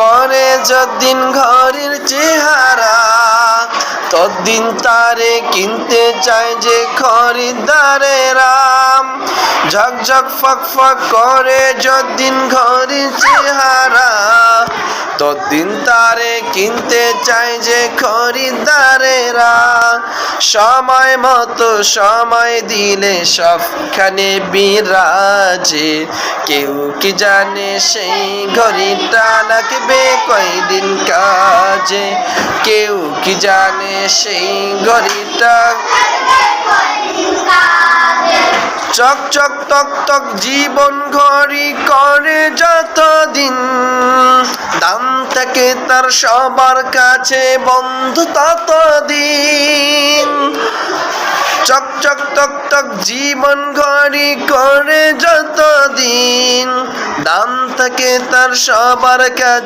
করে যদিন ঘরের চেহারা তদিন তারে কিনতে চায় যে খরিদারে রাম ঝকঝক ফক ফক করে যদিন ঘরের চেহারা তদিন তারে কিনতে চাই যে খরিদ্দারেরা। সময় মতো সময় দিলে সবখানে বিরাজে। কেউ কি জানে সেই ঘড়িটা লাগবে কয়দিন কাজে? কেউ কি জানে সেই ঘড়িটা? চক চক তক তক জীবন ঘড়ি করে দাম থাকে তার সবার কাছে বন্ধু ততদিন। চক চক তক তক জীবন ঘড়ি করে যতদিন। দাম থাকে তার সবার কাছে